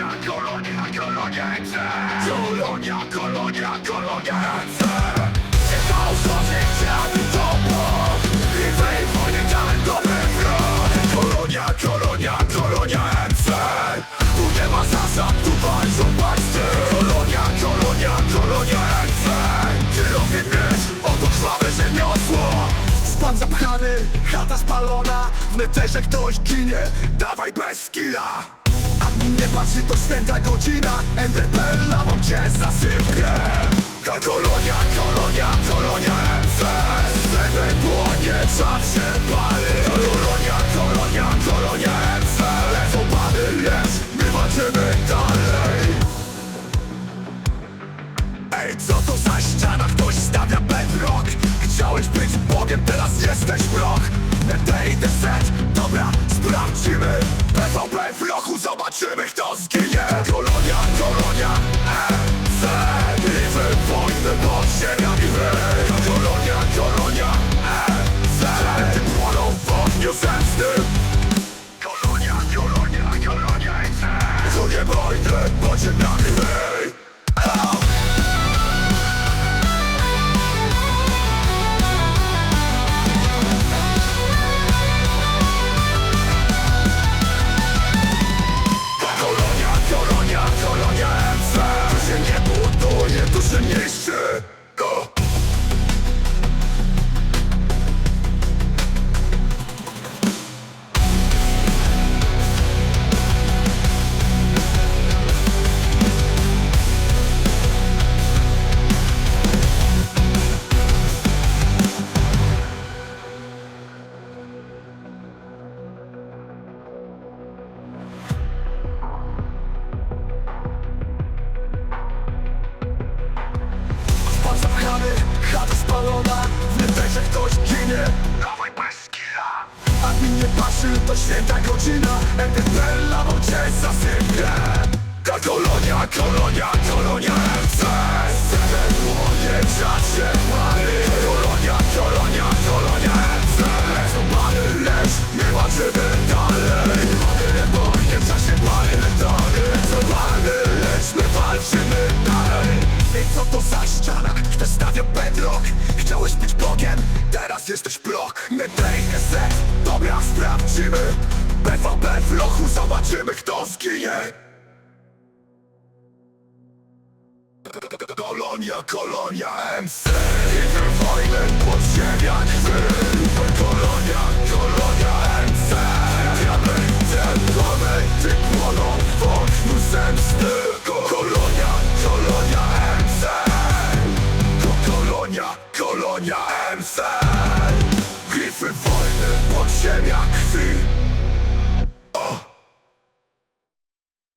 Kolonia, kolonia, kolonia MC Kolonia, kolonia, kolonia MC Ciekało sobie chciałby to bok I wojny dałem dobry wróg Kolonia, kolonia, kolonia MC Tu nie ma zasad, tu walczą państwy Kolonia, kolonia, kolonia MC Ty robię miecz, oto krwawe rzemiosło Span zapchany, chata spalona W neterze ktoś ginie, dawaj bez skilla A mnie patrzy to święta godzina. NDP lawą cię zasypie. Ta kolonia, kolonia, kolonia MC Sebe płonie, czas się pali kolonia, kolonia, kolonia MC Lecą pany, lecz my walczymy dalej. Ej, co to za ściana? Ktoś stawia bedrock. Chciałeś być Bogiem, teraz jesteś proch NTID set, dobra, sprawdzimy PvP w lochu, zobaczymy kto zginie. Kolonia, kolonia, EC Riwy, wojny pod ziemiami wy Kolonia, kolonia, EC Płoną w ogniu zemsty. Kolonia, kolonia, kolonia, EC Tu nie wojny pod ziemiami wy tu się. Chata spalona W neterze ktoś ginie. Dawaj bez A mi nie patrzy, to święta godzina. NDP lawą cię zasypie Ta kolonia, kolonia, kolonia płonie, czas się pali Kolonia, kolonia, kolonia. MC Lecą pany, lecz my walczymy dalej Mamy bojnie, czas się pali letony Lecą pany, lecz my walczymy dalej i co to za stawia bedrock? Chciałeś być Bogiem, teraz jesteś blok Medejkę set, dobra sprawdzimy. PvP w lochu, zobaczymy kto zginie. Kolonia, kolonia MC Idę wojnę podziemia wy Kolonia, kolonia MC